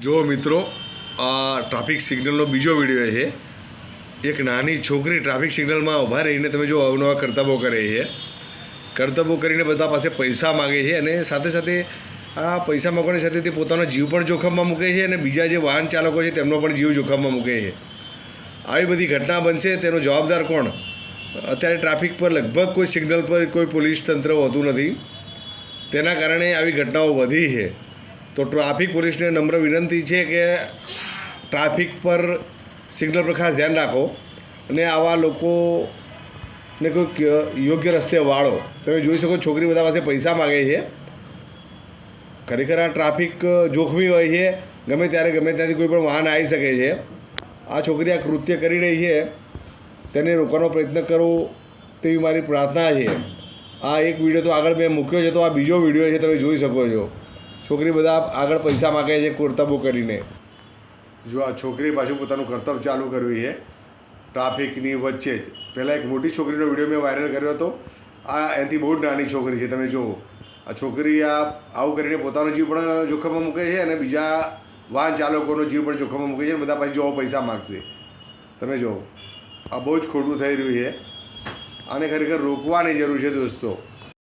જો મિત્રો, આ ટ્રાફિક સિગ્નલનો બીજો વીડિયો છે. એક નાની છોકરી ટ્રાફિક સિગ્નલમાં ઊભા રહીને તમે જો અવનવા કરતબો કરે છે. કરતબો કરીને બધા પાસે પૈસા માગે છે અને સાથે સાથે આ પૈસા માગવાની સાથે તે પોતાનો જીવ પણ જોખમમાં મૂકે છે અને બીજા જે વાહન ચાલકો છે તેમનો પણ જીવ જોખમમાં મૂકે છે. આવી બધી ઘટના બનશે, તેનો જવાબદાર કોણ? અત્યારે ટ્રાફિક પર લગભગ કોઈ સિગ્નલ પર કોઈ પોલીસ તંત્ર હોતું નથી. તેના કારણે આવી ઘટનાઓ વધી છે. તો ટ્રાફિક પોલીસને નમ્ર વિનંતી છે કે ટ્રાફિક પર સિગ્નલ પર ખાસ ધ્યાન રાખો અને આવા લોકોને કોઈક યોગ્ય રસ્તે વાળો. તમે જોઈ શકો છોકરી બધા પાસે પૈસા માગે છે. ખરેખર આ ટ્રાફિક જોખમી હોય છે. ગમે ત્યારે ગમે ત્યાંથી કોઈ પણ વાહન આવી શકે છે. આ છોકરી આ કૃત્ય કરી રહી છે. તેને રોકવાનો પ્રયત્ન કરવો તેવી મારી પ્રાર્થના છે. આ એક વીડિયો તો આગળ મેં મૂક્યો છે. તો આ બીજો વીડિયો છે. તમે જોઈ શકો છો. છોકરી બધા આગળ પૈસા માગે છે કરતબો કરીને. જો આ છોકરી પાછું પોતાનું કરતબ ચાલુ કર્યું છે, ટ્રાફિકની વચ્ચે જ. પહેલાં એક મોટી છોકરીનો વીડિયો મેં વાયરલ કર્યો હતો. આ એનાથી બહુ જ નાની છોકરી છે, તમે જુઓ. આ છોકરી આ આવું કરીને પોતાનો જીવ પણ જોખમમાં મૂકે છે અને બીજા વાહન ચાલકોનો જીવ પણ જોખમમાં મૂકે છે અને બધા પાછી જોવો પૈસા માગશે. તમે જુઓ. આ બહુ જ ખોટું થઈ રહ્યું છે. આને ખરેખર રોકવાની જરૂર છે દોસ્તો.